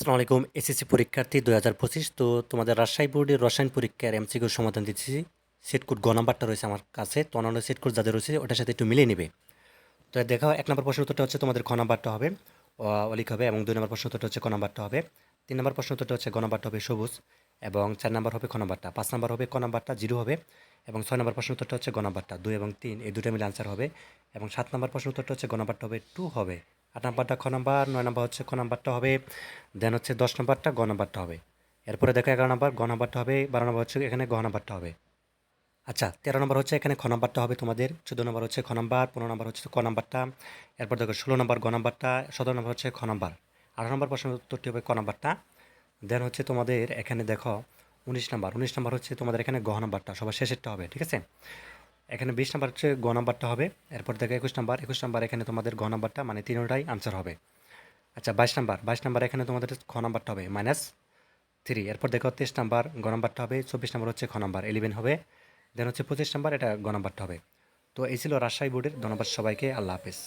আসসালামু আলাইকুম, এসএসসি পরীক্ষার্থী দুই হাজার পঁচিশ, তো তোমাদের রাজশাহী বোর্ডের রসায়ন পরীক্ষার এমসিকিউর সমাধান দিচ্ছি সেট কোড গ নাম্বারটা রয়েছে আমার কাছে, তো অন্যান্য সেট কোড যাদের রয়েছে ওটার সাথে একটু মিলিয়ে নেবে। তো দেখো এক নম্বর প্রশ্ন উত্তরটা হচ্ছে তোমাদের খ নাম্বারটা হবে অলিক হবে এবং দুই নম্বর প্রশ্ন উত্তরটা হচ্ছে ক নাম্বারটা হবে। তিন নম্বর প্রশ্ন উত্তরটা হচ্ছে গ নাম্বারটা হবে সবুজ এবং চার নম্বর হবে খ নাম্বারটা। পাঁচ নম্বর হবে ক নাম্বারটা জিরো হবে এবং ছয় নম্বর প্রশ্ন উত্তরটা হচ্ছে গ নাম্বারটা। দুই এবং তিন, এই দুটো মিলে আনসার হবে এবং সাত নম্বর প্রশ্ন উত্তরটা হচ্ছে গ নাম্বারটা হবে টু হবে। আট নাম্বারটা খ নাম্বার, নয় নাম্বার হচ্ছে খ নাম্বারটা হবে দেন হচ্ছে দশ নাম্বারটা, গ নাম্বারটা হবে। এরপরে দেখো এগারো নাম্বার, গ নাম্বারটা হবে, বারো নম্বর হচ্ছে এখানে গ নাম্বারটা হবে। আচ্ছা তেরো নম্বর হচ্ছে এখানে খ নাম্বারটা হবে তোমাদের, চোদ্দ নম্বর হচ্ছে খ নাম্বার, পনেরো নম্বর হচ্ছে ক নাম্বারটা, এরপর দেখো ষোলো নম্বর, গ নাম্বারটা, সতেরো নম্বর হচ্ছে খ নাম্বার। আঠারো নম্বর প্রশ্ন উত্তরটি হবে ক নাম্বারটা। দেন হচ্ছে তোমাদের এখানে দেখো, উনিশ নাম্বার, উনিশ নম্বর হচ্ছে তোমাদের এখানে গ নাম্বারটা, সবার শেষেরটা হবে, ঠিক আছে? এখানে বিশ নাম্বার হচ্ছে গ নাম্বারটা হবে। এরপর দেখো একুশ নাম্বার। একুশ নাম্বার এখানে তোমাদের গ নাম্বারটা মানে তিনটাই আনসার হবে। আচ্ছা বাইশ নাম্বার। বাইশ নাম্বার এখানে তোমাদের খ নাম্বারটা হবে মাইনাস থ্রি এরপর দেখো তেইশ নাম্বার, গ নাম্বারটা হবে, চব্বিশ নাম্বার হচ্ছে খ নাম্বার ইলেভেন হবে। দেন হচ্ছে পঁচিশ নাম্বার, এটা গ নাম্বারটা হবে। তো এই ছিল রাজশাহী বোর্ডের, ধন্যবাদ সবাইকে, আল্লাহ হাফেজ।